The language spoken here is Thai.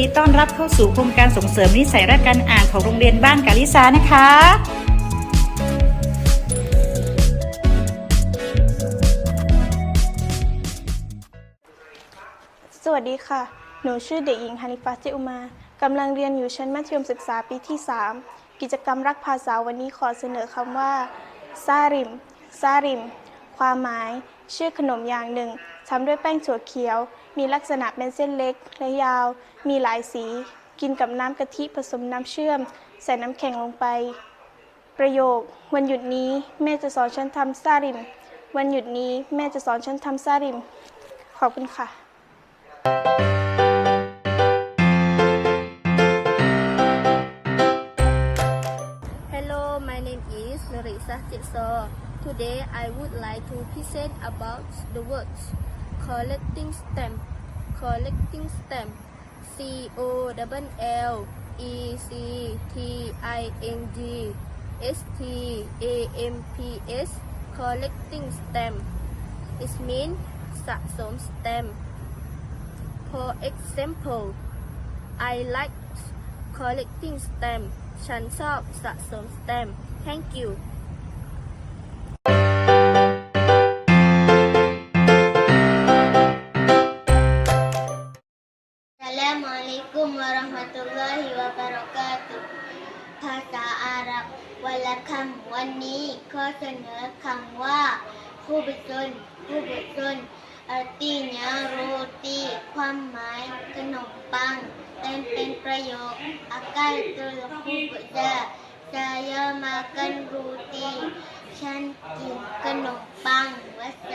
ดีต้อนรับเข้าสู่โครงการส่งเสริมนิสัยและการอ่านของโรงเรียนบ้านกาลิซานะคะ สวัสดีค่ะ หนูชื่อเด็กหญิงฮานิฟาเจอุมากำลังเรียนอยู่ชั้นมัธยมศึกษาปีที่ 3 กิจกรรมรักภาษาวันนี้ขอเสนอคำว่าซาริมซาริม ความหมาย ชื่อขนมอย่างหนึ่งทำด้วยแป้งถั่วเขียว มีลักษณะเป็นเส้นเล็กและยาว มีหลายสี กินกับน้ำกะทิผสมน้ำเชื่อม ใส่น้ำแข็งลงไป ประโยค วันหยุดนี้แม่จะสอนฉันทำซาริม วันหยุดนี้แม่จะสอนฉันทำซาริม ขอบคุณค่ะ Hello, my name is Narisa Jitso. Today I would like to present about the words collecting stamp. Collecting stamp. C O L L E C T I N G S T A M P S. Collecting stamp. It means สะสม stamp. For example, I like collecting stamp ฉันชอบสะสม stamp Thank you Alaikum warahmatullahi wabarakatuh ภาษาอาหรับวันละคำวันนี้ข้อเสนอคำว่าผู้บุชนผู้บุชนอตีเนโรตี ความหมายขนมปังเต็มเป็นประโยคอากาศตุลคูบุจาจะยามากันรูตี ฉันกินขนมปังวัสด